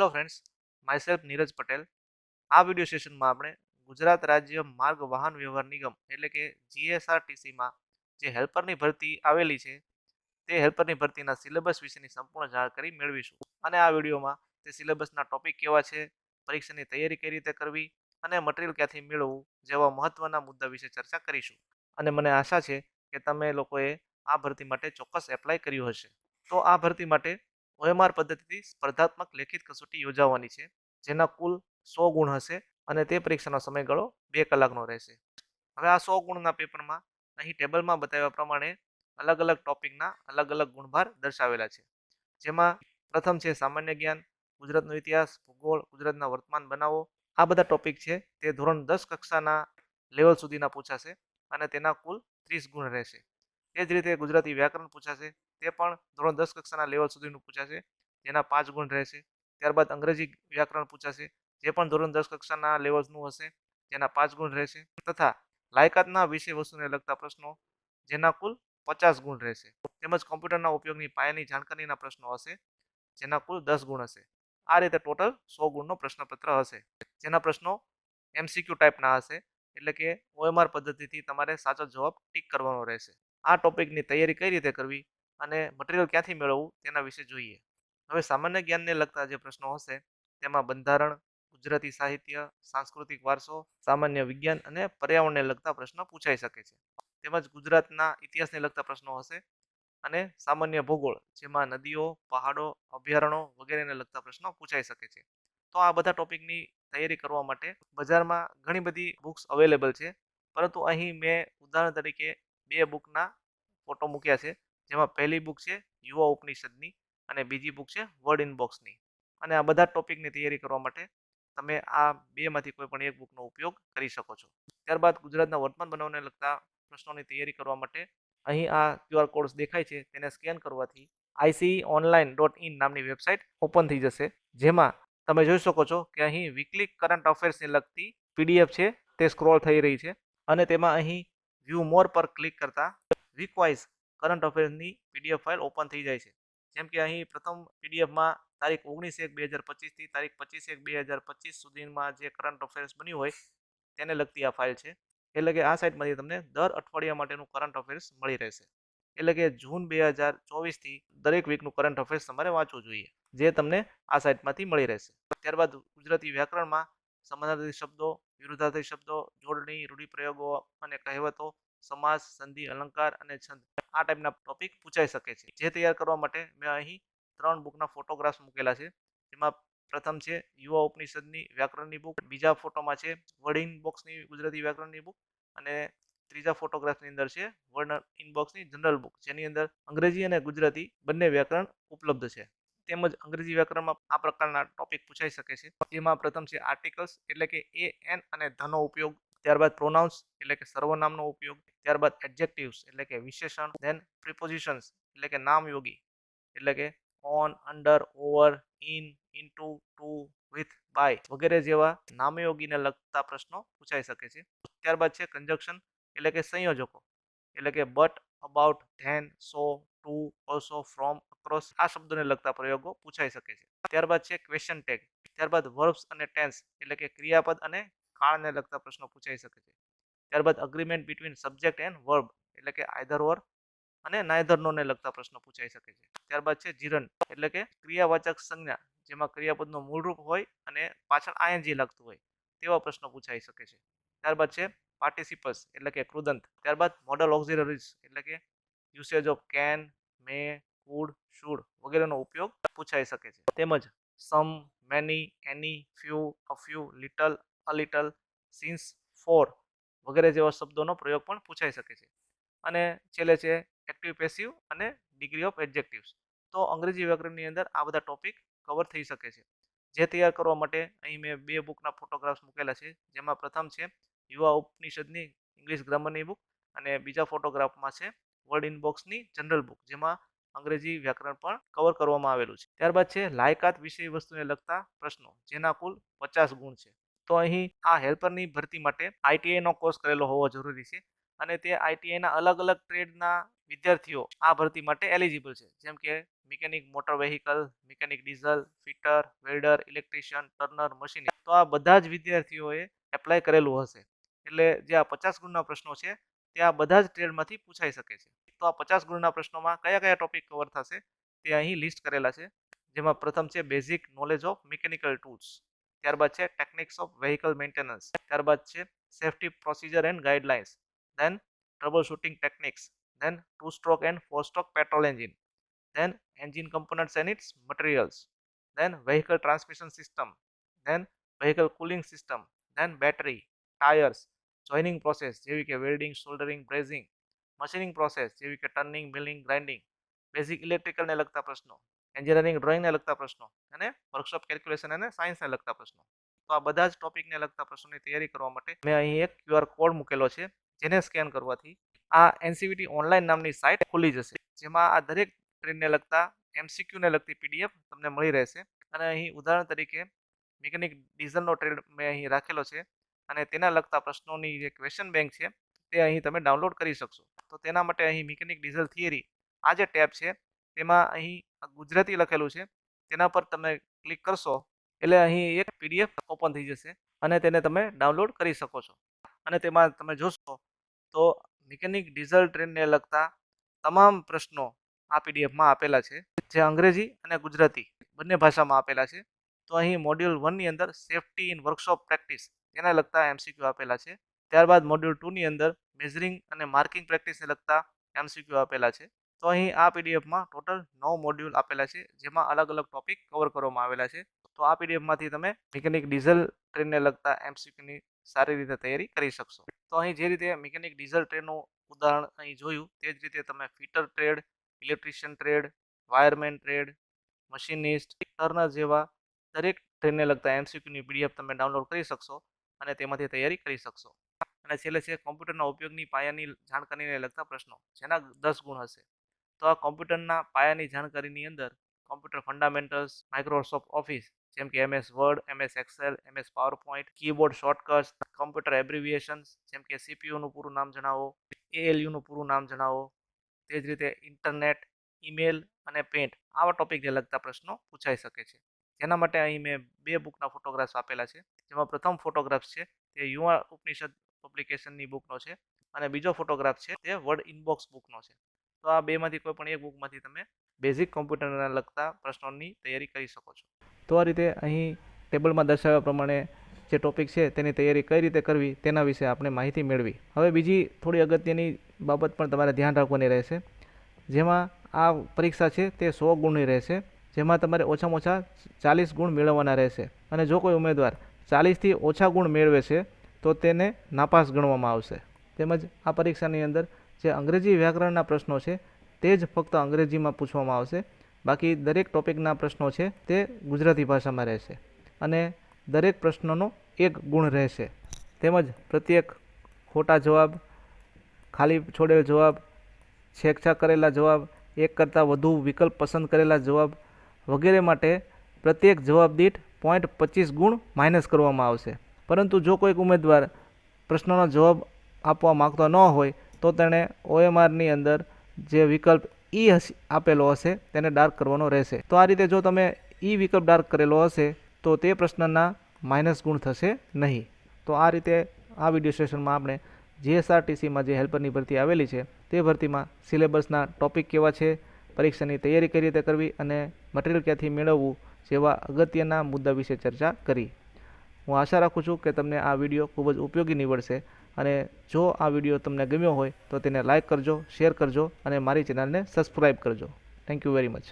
Hello friends myself Niraj Patel. આ video સેશનમાં આપણે ગુજરાત રાજ્ય માર્ગ વાહન વ્યવહાર નિગમ એટલે કે જીએસઆરટીસીમાં જે હેલ્પરની ભરતી આવેલી છે, તે હેલ્પરની ભરતીના સિલેબસ વિશેની સંપૂર્ણ જાણકારી મેળવીશું. અને આ વિડીયોમાં તે સિલેબસના ટોપિક કેવા છે, પરીક્ષાની તૈયારી કઈ રીતે કરવી અને મટીરિયલ ક્યાંથી મેળવવું જેવા મહત્વના મુદ્દા વિશે ચર્ચા કરીશું. અને મને આશા છે કે તમે લોકોએ આ ભરતી માટે ચોક્કસ એપ્લાય કર્યું હશે. તો આ ભરતી માટે ઓએમઆર પદ્ધતિથી સ્પર્ધાત્મક લેખિત કસોટી યોજાવાની છે, જેના કુલ સો ગુણ હશે અને તે પરીક્ષાનો સમયગાળો બે કલાકનો રહેશે. હવે આ સો ગુણના પેપરમાં અહીં ટેબલમાં બતાવ્યા પ્રમાણે અલગ અલગ ટોપિકના અલગ અલગ ગુણભાર દર્શાવેલા છે. જેમાં પ્રથમ છે સામાન્ય જ્ઞાન, ગુજરાતનો ઇતિહાસ, ભૂગોળ, ગુજરાતના વર્તમાન બનાવો. આ બધા ટોપિક છે તે ધોરણ દસ કક્ષાના લેવલ સુધીના પૂછાશે અને તેના કુલ ત્રીસ ગુણ રહેશે. તે જ રીતે ગુજરાતી વ્યાકરણ પૂછાશે તે પણ ધોરણ દસ કક્ષાના લેવલ સુધીનું પૂછાશે, જેના પાંચ ગુણ રહેશે. ત્યારબાદ અંગ્રેજી વ્યાકરણ પૂછાશે, જે પણ ધોરણ દસ કક્ષાના લેવલનું હશે, જેના પાંચ ગુણ રહેશે. તથા લાયકાતના વિષય વસ્તુને લગતા પ્રશ્નો, જેના કુલ પચાસ ગુણ રહેશે. તેમજ કોમ્પ્યુટરના ઉપયોગની પાયાની જાણકારીના પ્રશ્નો હશે, જેના કુલ દસ ગુણ હશે. આ રીતે ટોટલ સો ગુણનો પ્રશ્નપત્ર હશે. જેના પ્રશ્નો એમસીક્યુ ટાઈપના હશે, એટલે કે ઓએમઆર પદ્ધતિથી તમારે સાચો જવાબ ટીક કરવાનો રહેશે. આ ટોપિકની તૈયારી કઈ રીતે કરવી? અને મટીરિયલ ક્યાંથી મેળવવું તેના વિશે જોઈએ. હવે સામાન્ય જ્ઞાનને લગતા જે પ્રશ્નો હશે, તેમાં બંધારણ, ગુજરાતી સાહિત્ય, સાંસ્કૃતિક વારસો, સામાન્ય વિજ્ઞાન અને પર્યાવરણને લગતા પ્રશ્નો પૂછાઈ શકે છે. તેમજ ગુજરાતના ઇતિહાસને લગતા પ્રશ્નો હશે અને સામાન્ય ભૂગોળ, જેમાં નદીઓ, પહાડો અભયારણો વગેરેને લગતા પ્રશ્નો પૂછાઈ શકે છે. તો આ બધા ટોપિકની તૈયારી કરવા માટે બજારમાં ઘણી બધી બુક્સ અવેલેબલ છે. પરંતુ અહીં મેં ઉદાહરણ તરીકે બે બુકના ફોટો મૂક્યા છે. જેમાં પહેલી બુક છે યુવા ઉપનિષદની અને બીજી બુક છે વર્ડ ઇન બોક્સની અને આ બધા ટોપિકની તૈયારી કરવા માટે તમે આ બેમાંથી કોઈ પણ એક બુકનો ઉપયોગ કરી શકો છો. ત્યારબાદ ગુજરાતના વર્તમાન બનાવને લગતા પ્રશ્નોની તૈયારી કરવા માટે અહીં આ ક્યુઆર કોડ્સ દેખાય છે, તેને સ્કેન કરવાથી આઈસીઈ ઓનલાઈન ડોટ ઇન નામની વેબસાઇટ ઓપન થઈ જશે, જેમાં તમે જોઈ શકો છો કે અહીં વીકલી કરંટ અફેર્સને લગતી પીડીએફ છે, તે સ્ક્રોલ થઈ રહી છે અને તેમાં અહીં વ્યૂ મોર પર ક્લિક કરતા વીક વાઇઝ કરંટ અફેર્સની પીડીએફ ફાઇલ ઓપન થઈ જાય છે. જેમ કે અહીં પ્રથમ પીડીએફમાં તારીખ ઓગણીસ એક બે હજાર પચીસથી તારીખ પચીસ એક બે હજાર પચીસ સુધીમાં જે કરંટ અફેર્સ બન્યું હોય તેને લગતી આ ફાઇલ છે. એટલે કે આ સાઇટમાંથી તમને દર અઠવાડિયા માટેનું કરંટ અફેર્સ મળી રહેશે. એટલે કે જૂન બે હજાર ચોવીસથી દરેક વીકનું કરંટ અફેર્સ તમારે વાંચવું જોઈએ, જે તમને આ સાઇટમાંથી મળી રહેશે. ત્યારબાદ ગુજરાતી વ્યાકરણમાં સમાનાર્થી શબ્દો, વિરુદ્ધાર્થી શબ્દો, જોડણી, રૂઢિપ્રયોગો અને કહેવતો સમાસ સંધિ, અલંકાર અને છંદ આ ટાઈપના ટોપિક પૂછાઈ શકે છે. જે તૈયાર કરવા માટે મેં અહીં ત્રણ બુકના ફોટોગ્રાફ્સ મૂકેલા છે. જેમાં પ્રથમ છે યુવા ઉપનિષદની વ્યાકરણની બુક બીજા ફોટોમાં છે વર્ડ બોક્સની ગુજરાતી વ્યાકરણની બુક અને ત્રીજા ફોટોગ્રાફની અંદર છે વર્ડ ઇનબોક્સની જનરલ બુક જેની અંદર અંગ્રેજી અને ગુજરાતી બંને વ્યાકરણ ઉપલબ્ધ છે. તેમજ અંગ્રેજી વ્યાકરણમાં આ પ્રકારના ટોપિક પૂછાઈ શકે છે. જેમાં પ્રથમ છે આર્ટિકલ્સ એટલે કે એ એન અને ધનો ઉપયોગ ત્યારબાદ પ્રોનાઉન્સ એટલે કે સર્વનામનો ઉપયોગ, ત્યારબાદ એડજેક્ટિવ્સ એટલે કે વિશેષણ ધેન પ્રિપોઝિશન્સ એટલે કે નામયોગી એટલે કે on under over in into to with by વગેરે જેવા નામયોગીને લગતા પ્રશ્નો પૂછાઈ શકે છે. ત્યારબાદ છે કંજક્શન એટલે કે સંયોજકો એટલે કે but about then so to also from across આ શબ્દોને લગતા પ્રયોગો પૂછાઈ શકે છે. ત્યારબાદ છે ક્વેશ્ચન ટેગ ત્યારબાદ વર્બ્સ અને ટેન્સ એટલે કે ક્રિયાપદ અને કાળને લગતા પ્રશ્નો પૂછાઈ શકે છે. ત્યારબાદ agreement between subject and verb એટલે કે આઈધર ઓર અને નાયધર નોને લગતા પ્રશ્નો પૂછાઈ શકે છે. ત્યારબાદ છે જીરન એટલે કે ક્રિયાવાચક સંજ્ઞા જેમાં ક્રિયાપદનું મૂળરૂપ હોય અને પાછળ આઈએનજી લાગતું હોય તેવા પ્રશ્નો પૂછાઈ શકે છે. ત્યારબાદ છે પાર્ટિસિપસ એટલે કે કૃદંત ત્યારબાદ મોડલ ઓક્ઝિલરીઝ એટલે કે usage of can may could should વગેરેનો ઉપયોગ પૂછાઈ શકે છે. તેમજ some many any few a little little since for વગેરે જેવા શબ્દોનો પ્રયોગ પણ પૂછાઈ શકે છે. અને છેલ્લે છે એક્ટિવ પેસિવ અને ડિગ્રી ઓફ એડજેક્ટિવ્સ તો અંગ્રેજી વ્યાકરણની અંદર આ બધા ટોપિક કવર થઈ શકે છે. જે તૈયાર કરવા માટે અહીં મેં બે બુકના ફોટોગ્રાફ્સ મૂકેલા છે. જેમાં પ્રથમ છે યુવા ઉપનિષદની ઇંગ્લિશ ગ્રામરની બુક અને બીજા ફોટોગ્રાફમાં છે વર્ડ ઇન બોક્સની જનરલ બુક જેમાં અંગ્રેજી વ્યાકરણ પણ કવર કરવામાં આવેલું છે. ત્યારબાદ છે લાયકાત વિષય વસ્તુને લગતા પ્રશ્નો, જેના કુલ પચાસ ગુણ છે. તો અહીં આ હેલ્પરની ભરતી માટે આઈટીઆઈનો કોર્સ કરેલો હોવો જરૂરી છે અને તે આઈટીઆઈના અલગ અલગ ટ્રેડના વિદ્યાર્થીઓ આ ભરતી માટે એલિજિબલ છે. જેમ કે mechanic motor vehicle, mechanic diesel, fitter, welder, electrician, turner, machine તો આ બધા જ વિદ્યાર્થીઓએ એપ્લાય કરેલું હશે. એટલે જે આ પચાસ ગુણના પ્રશ્નો છે તે આ બધા જ ટ્રેડમાંથી પૂછાઈ શકે છે. તો આ પચાસ ગુણના પ્રશ્નોમાં કયા કયા ટોપિક કવર થશે તે અહીં લિસ્ટ કરેલા છે. જેમાં પ્રથમ છે basic knowledge of mechanical tools. ત્યારબાદ છે ટેકનિક્સ ઓફ વેહિકલ મેન્ટેનન્સ ત્યારબાદ છે safety procedure and guidelines then trouble shooting techniques then two stroke and four stroke petrol engine then engine components and its materials then vehicle transmission system then vehicle cooling system then battery tires joining process જેવી કે welding soldering brazing machining process જેવી કે turning milling grinding basic electrical ને લગતા પ્રશ્નો engineering, ડ્રોઈંગને લગતા પ્રશ્નો અને વર્કશોપ કેલ્ક્યુલેશન અને સાયન્સને લગતા પ્રશ્નો. તો આ બધા જ ટોપિકને લગતા પ્રશ્નોની તૈયારી કરવા માટે મેં અહીં એક ક્યુઆર કોડ મૂકેલો છે, જેને સ્કેન કરવાથી આ એનસીવીટી ઓનલાઈન નામની સાઇટ ખુલી જશે, જેમાં આ દરેક ટ્રેનને લગતા એમસીક્યુને લગતી પીડીએફ તમને મળી રહેશે. અને અહીં ઉદાહરણ તરીકે મિકેનિક ડીઝલનો ટ્રેડ મેં અહીં રાખેલો છે અને તેના લગતા પ્રશ્નોની જે ક્વેશ્ચન બેંક છે તે અહીં તમે ડાઉનલોડ કરી શકશો. તો તેના માટે અહીં મિકેનિક ડીઝલ થિયરી આ જે ટેબ છે તેમાં અહીં ગુજરાતી લખેલું છે. તેના પર તમે ક્લિક કરશો એટલે અહીં એક પીડીએફ ઓપન થઈ જશે અને તેને તમે ડાઉનલોડ કરી શકો છો. અને તેમાં તમે જોશો તો મિકેનિક ડીઝલ ટ્રેનને લગતા તમામ પ્રશ્નો આ પીડીએફમાં આપેલા છે. જે અંગ્રેજી અને ગુજરાતી બંને ભાષામાં આપેલા છે. તો અહીં મોડ્યુલ વનની અંદર સેફટી ઇન વર્કશોપ પ્રેક્ટિસ તેના લગતા એમસીક્યુ આપેલા છે. ત્યારબાદ મોડ્યુલ ટુની અંદર મેઝરિંગ અને માર્કિંગ પ્રેક્ટિસને લગતા એમસીક્યુ આપેલા છે. તો અહીં આ પીડીએફમાં ટોટલ નવ મોડ્યુલ આપેલા છે, જેમાં અલગ અલગ ટોપિક કવર કરવામાં આવેલા છે. તો આ પીડીએફમાંથી તમે મિકેનિક ડીઝલ ટ્રેનને લગતા એમસીક્યુની સારી રીતે તૈયારી કરી શકશો. તો અહીં જે રીતે મિકેનિક ડીઝલ ટ્રેનનું ઉદાહરણ અહીં જોયું, તે જ રીતે તમે fitter trade electrician trade wireman trade machinist turner જેવા દરેક ટ્રેનને લગતા એમસીક્યુની પીડીએફ તમે ડાઉનલોડ કરી શકશો અને તેમાંથી તૈયારી કરી શકશો. અને છેલ્લે છે કોમ્પ્યુટરના ઉપયોગની પાયાની જાણકારીને લગતા પ્રશ્નો, જેના દસ ગુણ હશે. તો આ કોમ્પ્યુટરના પાયાની જાણકારીની અંદર કોમ્પ્યુટર ફંડામેન્ટલ્સ, માઇક્રોસોફ્ટ ઓફિસ જેમ કે MS Word MS Excel MS PowerPoint keyboard shortcuts, computer abbreviations જેમ કે સીપીયુનું પૂરું નામ જણાવો, એએલયુનું પૂરું નામ જણાવો, તે જ રીતે ઇન્ટરનેટ, ઈમેલ અને પેન્ટ આવા ટોપિકને લગતા પ્રશ્નો પૂછાઈ શકે છે. જેના માટે અહીં મેં બે બુકના ફોટોગ્રાફ્સ આપેલા છે. જેમાં પ્રથમ ફોટોગ્રાફ્સ છે તે યુવા ઉપનિષદ પબ્લિકેશનની બુકનો છે અને બીજો ફોટોગ્રાફ છે તે વર્ડ ઇનબોક્સ બુકનો છે. તો આ બેમાંથી કોઈ પણ એક બુકમાંથી તમે બેઝિક કોમ્પ્યુટરને લગતા પ્રશ્નોની તૈયારી કરી શકો છો. તો આ રીતે અહીં ટેબલમાં દર્શાવ્યા પ્રમાણે જે ટોપિક છે તેની તૈયારી કઈ રીતે કરવી તેના વિશે આપણે માહિતી મેળવી. હવે બીજી થોડી અગત્યની બાબત પણ તમારે ધ્યાન રાખવાની રહેશે. જેમાં આ પરીક્ષા છે તે સો ગુણની રહેશે, જેમાં તમારે ઓછામાં ઓછા ચાલીસ ગુણ મેળવવાના રહેશે અને જો કોઈ ઉમેદવાર ચાલીસથી ઓછા ગુણ મેળવે છે, તો તેને નાપાસ ગણવામાં આવશે. તેમજ આ પરીક્ષાની અંદર જે અંગ્રેજી વ્યાકરણના પ્રશ્નો છે, તે જ ફક્ત અંગ્રેજીમાં પૂછવામાં આવશે. બાકી દરેક ટોપિકના પ્રશ્નો છે, તે ગુજરાતી ભાષામાં રહેશે. અને દરેક પ્રશ્નનો એક ગુણ રહેશે. તેમજ પ્રત્યેક ખોટા જવાબ, ખાલી છોડેલ જવાબ છેકછા કરેલા જવાબ, એક કરતાં વધુ વિકલ્પ પસંદ કરેલા જવાબ વગેરે માટે પ્રત્યેક જવાબ દીઠ પોઈન્ટ પચીસ ગુણ માઇનસ કરવામાં આવશે. પરંતુ જો કોઈક ઉમેદવાર પ્રશ્નનો જવાબ આપવા માગતો ન હોય તો તેણે ઓએમઆરની અંદર જે વિકલ્પ ઈ આપેલો હશે તેને ડાર્ક કરવાનો રહેશે. તો આ રીતે જો તમે ઈ વિકલ્પ ડાર્ક કરેલો હશે, તો તે પ્રશ્નના માઇનસ ગુણ થશે નહીં. તો આ રીતે આ વીડિયો સેશનમાં આપણે જીએસઆરટીસીમાં જે હેલ્પરની ભરતી આવેલી છે, તે ભરતીમાં સિલેબસના ટોપિક કેવા છે, પરીક્ષાની તૈયારી કઈ રીતે કરવી અને મટીરિયલ ક્યાંથી મેળવવું જેવા અગત્યના મુદ્દા વિશે ચર્ચા કરી. હું આશા રાખું છું કે તમને આ વીડિયો ખૂબ જ ઉપયોગી નીવડશે. અને જો આ વીડિયો તમને ગમ્યો હોય તો તેને લાઇક કરજો, શેર કરજો અને મારી ચેનલને સબસ્ક્રાઈબ કરજો. Thank you very much